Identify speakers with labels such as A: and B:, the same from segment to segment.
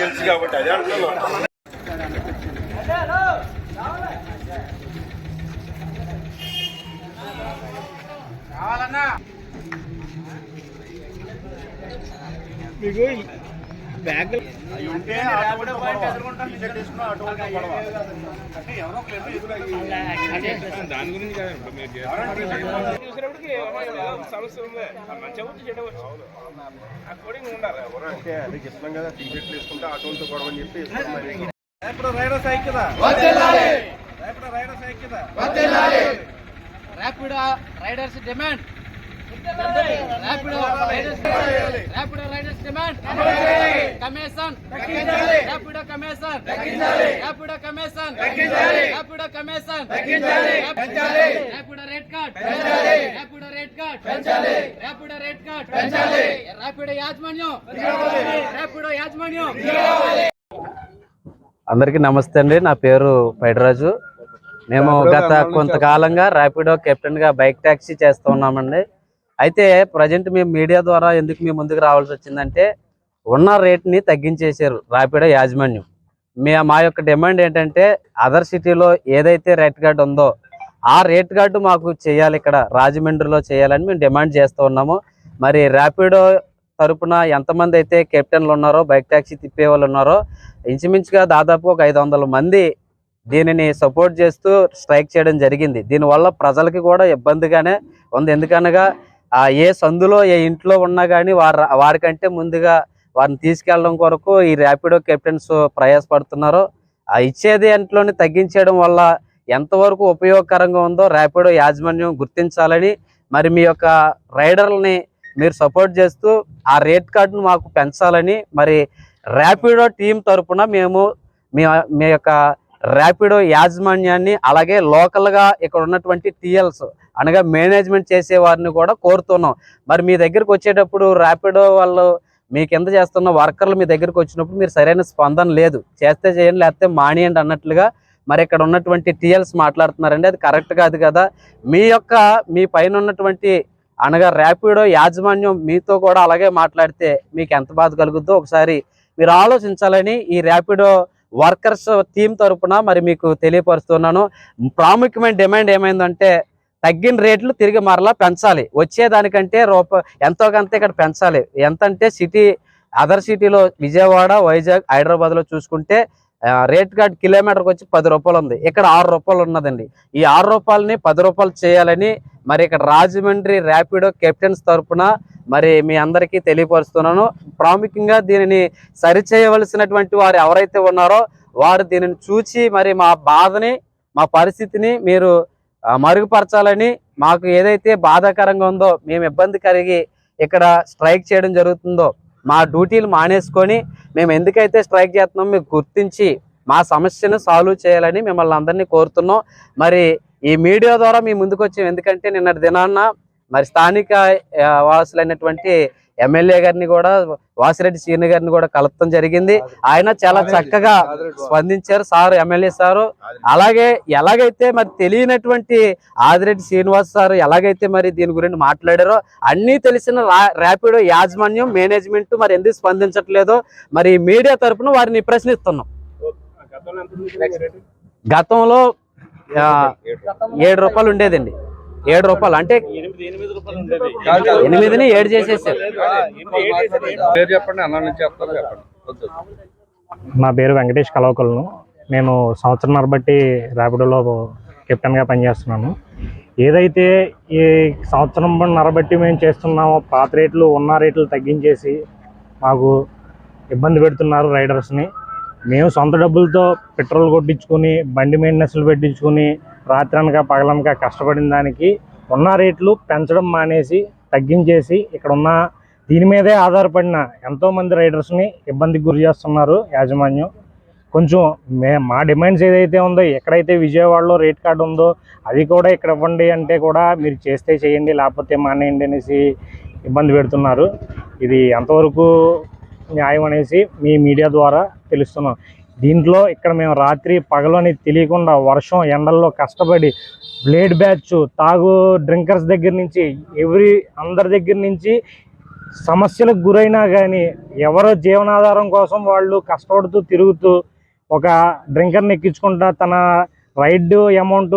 A: తెలుసు కాబట్టి అదే
B: మీకు బ్యాగ్
A: ఉంటే ఆటోమేటిక్ గొడవ. టీషర్ట్ వేసుకున్నా ఆటోమేటిక్ గొడవ.
B: దాని గురించి కాదండి మీరు చేస్తున్న చూసినప్పటికి సమస్య ఉంది. మంచిగా వచ్చి చెడ్డ ఆ కోడింగ్ ఉండాలి.
A: అదే చెప్తున్నాం కదా టీషర్ట్లు వేసుకుంటే ఆటోలతో గొడవ అని చెప్పి మరి.
B: రైడర్స్ ఐక్యత. రేపటి రైడర్స్ ఐక్యత.
C: Rapido riders demand. Rapido riders demand commission Rapido commission Rapido commission Rapido commission Rapido red card Rapido red card Rapido red card Rapido యాజమాన్యం ర్యాపిడో యాజమాన్యం
D: అందరికీ నమస్తే అండి. నా పేరు పైడరాజు. మేము గత కొంతకాలంగా ర్యాపిడో కెప్టెన్గా బైక్ ట్యాక్సీ చేస్తూ ఉన్నామండి. అయితే ప్రజెంట్ మేము మీడియా ద్వారా ఎందుకు మీ ముందుకు రావాల్సి వచ్చిందంటే ఉన్న రేట్ని తగ్గించేశారు రాపిడో యాజమాన్యం. మీ మా యొక్క డిమాండ్ ఏంటంటే అదర్ సిటీలో ఏదైతే రేట్ కార్డు ఉందో ఆ రేట్ కార్డు మాకు చేయాలి ఇక్కడ రాజమండ్రిలో చేయాలని మేము డిమాండ్ చేస్తూ ఉన్నాము. మరి ర్యాపిడో తరపున ఎంతమంది అయితే కెప్టెన్లు ఉన్నారో బైక్ ట్యాక్సీ తిప్పే వాళ్ళు ఉన్నారో ఇంచుమించుగా దాదాపు ఒక ఐదు మంది దీనిని సపోర్ట్ చేస్తూ స్ట్రైక్ చేయడం జరిగింది. దీనివల్ల ప్రజలకి కూడా ఇబ్బందిగానే ఉంది. ఎందుకనగా ఆ ఏ సందులో ఏ ఇంట్లో ఉన్నా కానీ వారి వారికంటే ముందుగా వారిని తీసుకెళ్ళడం కొరకు ఈ ర్యాపిడో కెప్టెన్స్ ప్రయాసపడుతున్నారు. ఆ ఇచ్చేది అంట్లోని తగ్గించేయడం వల్ల ఎంతవరకు ఉపయోగకరంగా ఉందో ర్యాపిడో యాజమాన్యం గుర్తించాలని మరి మీ యొక్క రైడర్లని మీరు సపోర్ట్ చేస్తూ ఆ రేట్ కార్డును మాకు పెంచాలని మరి ర్యాపిడో టీం తరఫున మేము మీ మీ యొక్క ర్యాపిడో యాజమాన్యాన్ని అలాగే లోకల్గా ఇక్కడ ఉన్నటువంటి టీఎల్స్ అనగా మేనేజ్మెంట్ చేసే వారిని కూడా కోరుతున్నాం. మరి మీ దగ్గరకు వచ్చేటప్పుడు ర్యాపిడో వాళ్ళు మీ కింద చేస్తున్న వర్కర్లు మీ దగ్గరకు వచ్చినప్పుడు మీరు సరైన స్పందన లేదు. చేస్తే చేయండి లేకపోతే మానేయండి అన్నట్లుగా మరి ఇక్కడ ఉన్నటువంటి టీఎల్స్ మాట్లాడుతున్నారండి. అది కరెక్ట్ కాదు కదా? మీ యొక్క మీ పైన ఉన్నటువంటి అనగా ర్యాపిడో యాజమాన్యం మీతో కూడా అలాగే మాట్లాడితే మీకు ఎంత బాధ కలుగుద్దో ఒకసారి మీరు ఆలోచించాలని ఈ ర్యాపిడో వర్కర్స్ టీం తరపున మరి మీకు తెలియపరుస్తున్నాను. ప్రాముఖ్యమైన డిమాండ్ ఏమైందంటే తగ్గిన రేట్లు తిరిగి మరలా పెంచాలి. వచ్చేదానికంటే రూప ఎంతో కొంత ఇక్కడ పెంచాలి. ఎంత అంటే సిటీ అదర్ సిటీలో విజయవాడ వైజాగ్ హైదరాబాద్లో చూసుకుంటే రేట్ కార్డ్ కిలోమీటర్కి వచ్చి పది రూపాయలు ఉంది. ఇక్కడ ఆరు రూపాయలు ఉన్నదండి. ఈ ఆరు రూపాయలని పది రూపాయలు చేయాలని మరి ఇక్కడ రాజమండ్రి ర్యాపిడో కెప్టెన్స్ తరఫున మరి మీ అందరికీ తెలియపరుస్తున్నాను. ప్రాముఖ్యంగా దీనిని సరిచేయవలసినటువంటి వారు ఎవరైతే ఉన్నారో వారు దీనిని చూచి మరి మా బాధని మా పరిస్థితిని మీరు మరుగుపరచాలని మాకు ఏదైతే బాధాకరంగా ఉందో మేము ఇబ్బంది కలిగి ఇక్కడ స్ట్రైక్ చేయడం జరుగుతుందో మా డ్యూటీలు మానేసుకొని మేము ఎందుకైతే స్ట్రైక్ చేస్తున్నామో మీకు గుర్తించి మా సమస్యను సాల్వ్ చేయాలని మిమ్మల్ని అందరినీ కోరుతున్నాం. మరి ఈ మీడియా ద్వారా మీ ముందుకు వచ్చాం. ఎందుకంటే నిన్నటి దినాన్న మరి స్థానిక వాసులైనటువంటి ఎమ్మెల్యే గారిని కూడా వాసిరెడ్డి సీని గారిని కూడా కలపడం జరిగింది. ఆయన చాలా చక్కగా స్పందించారు సార్ ఎమ్మెల్యే సారు. అలాగే ఎలాగైతే మరి తెలియనటువంటి ఆదిరెడ్డి శ్రీనివాస్ సార్ ఎలాగైతే మరి దీని గురించి మాట్లాడారో అన్నీ తెలిసిన ర్యాపిడో యాజమాన్యం మేనేజ్మెంట్ మరి ఎందుకు స్పందించట్లేదో మరి మీడియా తరపున వారిని ప్రశ్నిస్తున్నాం.
B: గతంలో
D: ఏడు రూపాయలు ఉండేదండి. ఏడు రూపాయలు అంటే ఎనిమిదిని ఏడు చేసేసారు.
E: నా పేరు వెంకటేష్ కలవకలను నేను సంవత్సరంన్నర బట్టి ర్యాపిడోలో కెప్టెన్గా పనిచేస్తున్నాను. ఏదైతే ఈ సంవత్సరంన్నర బట్టి మేము చేస్తున్నామో పాత రేట్లు ఉన్న రేట్లు తగ్గించేసి మాకు ఇబ్బంది పెడుతున్నారు రైడర్స్ని. మేము సొంత డబ్బులతో పెట్రోల్ కొట్టించుకొని బండి మెయింటెనెన్స్లు పెట్టించుకొని రాత్రనక పగలనక కష్టపడిన దానికి ఉన్న రేట్లు పెంచడం మానేసి తగ్గించేసి ఇక్కడ ఉన్న దీని మీదే ఆధారపడిన ఎంతోమంది రైడర్స్ని ఇబ్బందికి గురి చేస్తున్నారు యాజమాన్యం. కొంచెం మే మా డిమాండ్స్ ఏదైతే ఉందో ఎక్కడైతే విజయవాడలో రేట్ కార్డు ఉందో అది కూడా ఇక్కడ ఇవ్వండి అంటే కూడా మీరు చేస్తే చేయండి లేకపోతే మానేయండి అనేసి ఇబ్బంది పెడుతున్నారు. ఇది ఎంతవరకు న్యాయం అనేసి మీ మీడియా ద్వారా తెలుస్తున్నాం. దీంట్లో ఇక్కడ మేము రాత్రి పగలని తెలియకుండా వర్షం ఎండల్లో కష్టపడి బ్లేడ్ బ్యాచ్ తాగు డ్రింకర్స్ దగ్గర నుంచి ఎవ్రీ అందరి దగ్గర నుంచి సమస్యలకు గురైనా కానీ ఎవరో జీవనాధారం కోసం వాళ్ళు కష్టపడుతూ తిరుగుతూ ఒక డ్రింకర్ని ఎక్కించుకుంటా తన రైడ్ అమౌంట్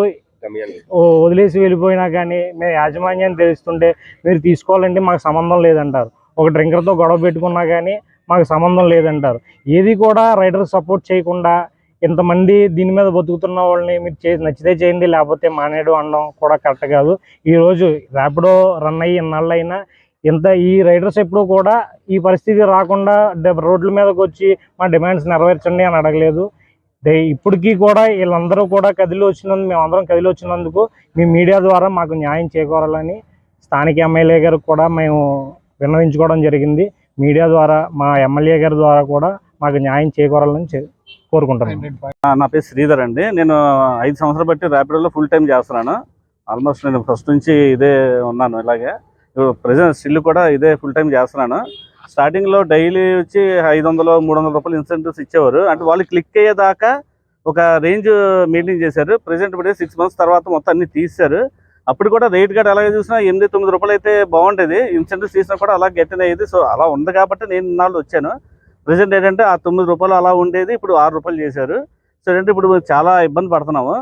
E: వదిలేసి వెళ్ళిపోయినా కానీ మేము యాజమాన్యాన్ని తెలుస్తుంటే మీరు తీసుకోవాలంటే మాకు సంబంధం లేదంటారు. ఒక డ్రింకర్తో గొడవ పెట్టుకున్నా కానీ మాకు సంబంధం లేదంటారు. ఏది కూడా రైడర్ సపోర్ట్ చేయకుండా ఇంతమంది దీని మీద బతుకుతున్న వాళ్ళని మీరు చే నచ్చితే చేయండి లేకపోతే మానేడు అనడం కూడా కరెక్ట్ కాదు. ఈరోజు ర్యాపిడో రన్ అయ్యి ఇన్నాళ్ళైనా ఇంత ఈ రైడర్స్ ఎప్పుడూ కూడా ఈ పరిస్థితి రాకుండా రోడ్ల మీదకి వచ్చి మా డిమాండ్స్ నెరవేర్చండి అని అడగలేదు. ఇప్పటికీ కూడా వీళ్ళందరూ కూడా కదిలి వచ్చినందుకు మేమందరం కదిలి వచ్చినందుకు మీ మీడియా ద్వారా మాకు న్యాయం చేకూరాలని స్థానిక ఎమ్మెల్యే గారికి కూడా మేము విన్నవించుకోవడం జరిగింది. మీడియా ద్వారా మా ఎమ్మెల్యే గారి ద్వారా కూడా మాకు న్యాయం చేకూరాలని చే- కోరుకుంటున్నాను
F: నా పేరు శ్రీధర్ అండి. నేను ఐదు సంవత్సరాలు బట్టి ర్యాపిడోలో ఫుల్ టైం చేస్తున్నాను. ఆల్మోస్ట్ నేను ఫస్ట్ నుంచి ఇదే ఉన్నాను ఇలాగే. ఇప్పుడు ప్రజెంట్ స్టిల్ కూడా ఇదే ఫుల్ టైం చేస్తున్నాను. స్టార్టింగ్లో డైలీ వచ్చి ఐదు వందలు మూడు వందల రూపాయలు ఇన్సెంటివ్స్ ఇచ్చేవారు. అంటే వాళ్ళు క్లిక్ అయ్యేదాకా ఒక రేంజ్ మెయింటైన్ చేశారు. ప్రజెంట్ ఇప్పుడు సిక్స్ మంత్స్ తర్వాత మొత్తం అన్ని తీశారు అప్పుడు కూడా రేట్ కార్డ్ అలాగే చూసినా ఎనిమిది తొమ్మిది రూపాయలు అయితే బాగుండేది. ఇన్సెంటివ్స్ తీసినా కూడా అలా గట్టిన అయ్యేది సో అలా ఉంది కాబట్టి నేను ఇన్నాళ్ళు వచ్చాను. ప్రజెంట్ ఏంటంటే ఆ తొమ్మిది రూపాయలు అలా ఉండేది. ఇప్పుడు ఆరు రూపాయలు చేశారు. సో ఏంటంటే ఇప్పుడు చాలా ఇబ్బంది పడుతున్నాము.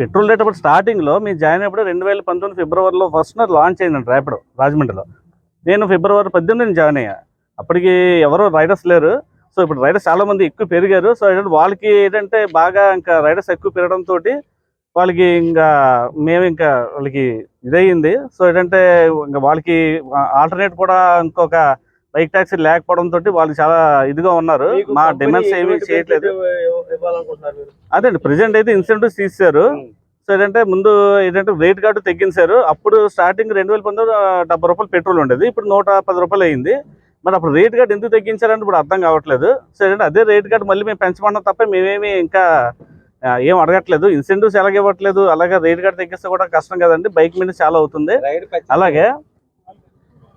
F: పెట్రోల్ రేట్ అప్పుడు స్టార్టింగ్లో మీరు జాయిన్ అయినప్పుడు రెండు వేల పంతొమ్మిది ఫిబ్రవరిలో ఫస్ట్ లాంచ్ అయిందండి ర్యాపిడో రాజమండ్రిలో. నేను ఫిబ్రవరి పద్దెనిమిది జాయిన్ అయ్యా. అప్పటికి ఎవరు రైడర్స్ లేరు. సో ఇప్పుడు రైడర్స్ చాలా మంది ఎక్కువ పెరిగారు. సో ఏంటంటే వాళ్ళకి ఏంటంటే బాగా ఇంకా రైడర్స్ ఎక్కువ పెరగడంతో వాళ్ళకి ఇంకా మేము ఇంకా వాళ్ళకి ఇదయ్యింది సో ఏంటంటే ఇంకా వాళ్ళకి ఆల్టర్నేట్ కూడా ఇంకొక బైక్ ట్యాక్సీ లేకపోవడంతో వాళ్ళు చాలా ఇదిగా ఉన్నారు. మా డిమాండ్స్ ఏమీ చేయట్లేదు. అదే అండి ప్రజెంట్ అయితే ఇన్సెంటివ్స్ తీశారు సో ఏంటంటే ముందు ఏంటంటే రేట్ కార్డు తగ్గించారు. అప్పుడు స్టార్టింగ్ రెండు వేల పంతొమ్మిది డెబ్బై రూపాయలు పెట్రోల్ ఉండేది. ఇప్పుడు నూట పది రూపాయలు అయింది. మరి అప్పుడు రేట్ కార్డు ఎందుకు తగ్గించారంటే ఇప్పుడు అర్థం కావట్లేదు. సో ఏంటంటే అదే రేట్ కార్డు మళ్ళీ మేము పెంచమన్నాం తప్ప మేమేమి ఇంకా ఏం అడగట్లేదు. ఇన్సెంటివ్స్ ఎలాగ ఇవ్వట్లేదు అలాగే రేట్ కార్డు తగ్గిస్తే కూడా కష్టం కదండి. బైక్ మీద చాలా అవుతుంది. అలాగే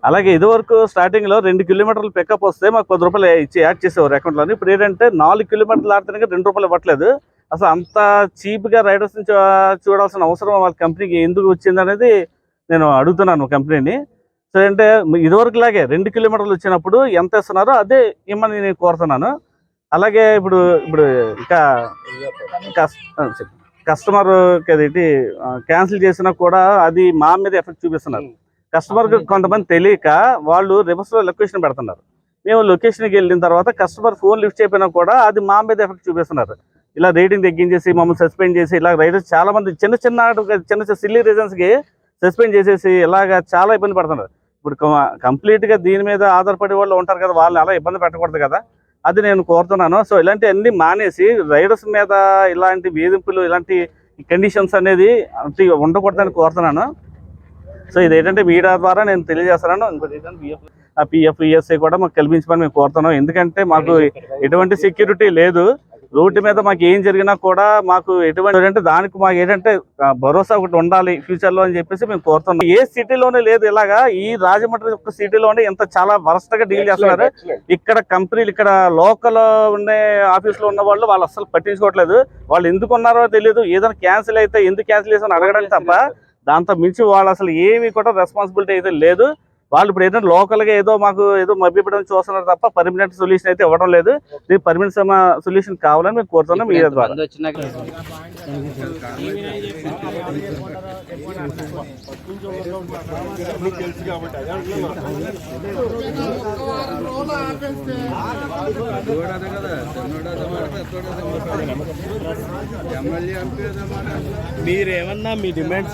F: అలాగే ఇదివరకు స్టార్టింగ్లో రెండు కిలోమీటర్లు పికప్ వస్తే మాకు పది రూపాయలు ఇచ్చి యాడ్ చేసేవారు అకౌంట్లో ఇప్పుడు ఏంటంటే నాలుగు కిలోమీటర్లు ఆడితే రెండు రూపాయలు ఇవ్వట్లేదు. అసలు అంత చీప్గా రైడర్స్ నుంచి చూడాల్సిన అవసరం వాళ్ళ కంపెనీకి ఎందుకు వచ్చింది అనేది నేను అడుగుతున్నాను కంపెనీని సో అంటే ఇదివరకు లాగే రెండు కిలోమీటర్లు వచ్చినప్పుడు ఎంత ఇస్తున్నారో అదే ఇమ్మని నేను కోరుతున్నాను. అలాగే ఇప్పుడు ఇప్పుడు ఇంకా కస్టమర్ అదేంటి క్యాన్సిల్ చేసినా కూడా అది మా మీద ఎఫెక్ట్ చూపిస్తున్నారు. కస్టమర్ కొంతమంది తెలియక వాళ్ళు రివర్స్లో లొకేషన్ పెడుతున్నారు. మేము లొకేషన్కి వెళ్ళిన తర్వాత కస్టమర్ ఫోన్ లిఫ్ట్ చేయకపోయినా కూడా అది మా మీద ఎఫెక్ట్ చూపిస్తున్నారు. ఇలా రేటింగ్ తగ్గించేసి మమ్మల్ని సస్పెండ్ చేసి ఇలా రైడర్స్ చాలా మంది చిన్న చిన్న చిన్న చిన్న సిల్లీ రీజన్స్కి సస్పెండ్ చేసేసి ఇలాగా చాలా ఇబ్బంది పడుతున్నారు. ఇప్పుడు కంప్లీట్గా దీని మీద ఆధారపడే వాళ్ళు ఉంటారు కదా వాళ్ళని అలా ఇబ్బంది పెట్టకూడదు కదా. అది నేను కోరుతున్నాను. సో ఇలాంటి అన్ని మానేసి రైడర్స్ మీద ఇలాంటి వేధింపులు ఇలాంటి కండిషన్స్ అనేది అంటే ఉండకూడదని కోరుతున్నాను. సో ఇది ఏంటంటే మీడియా ద్వారా నేను తెలియజేస్తున్నాను. ఇంకోటి ఏంటంటే పిఎఫ్ ఈఎస్ఐ కూడా మాకు కల్పించమని మేము కోరుతున్నాం. ఎందుకంటే మాకు ఎటువంటి సెక్యూరిటీ లేదు. రోడ్డు మీద మాకు ఏం జరిగినా కూడా మాకు ఎటువంటి అంటే దానికి మాకు ఏంటంటే భరోసా ఒకటి ఉండాలి ఫ్యూచర్లో అని చెప్పేసి మేము కోరుతున్నాం. ఏ సిటీలోనే లేదు ఇలాగా. ఈ రాజమండ్రి ఒక సిటీలోనే ఇంత చాలా వరస్ట్గా డీల్ చేస్తున్నారు. ఇక్కడ కంపెనీలు ఇక్కడ లోకల్ ఉండే ఆఫీస్లో ఉన్న వాళ్ళు వాళ్ళు అసలు పట్టించుకోవట్లేదు. వాళ్ళు ఎందుకు ఉన్నారో తెలియదు ఏదైనా క్యాన్సిల్ అయితే ఎందుకు క్యాన్సిల్ చేసామని అడగడం తప్ప దాంతో మించి వాళ్ళు అసలు ఏమి కూడా రెస్పాన్సిబిలిటీ అయితే లేదు. వాళ్ళు ఇప్పుడు ఏంటంటే లోకల్గా ఏదో మాకు ఏదో మభ్యపడడం చూస్తున్నారు తప్ప పర్మనెంట్ సొల్యూషన్ అయితే ఇవ్వడం లేదు దీనికి పర్మనెంట్ సొల్యూషన్ కావాలని మేము కోరుతున్నాం మీ ద్వారా.
B: మీరేమన్నా మీ డిమాండ్స్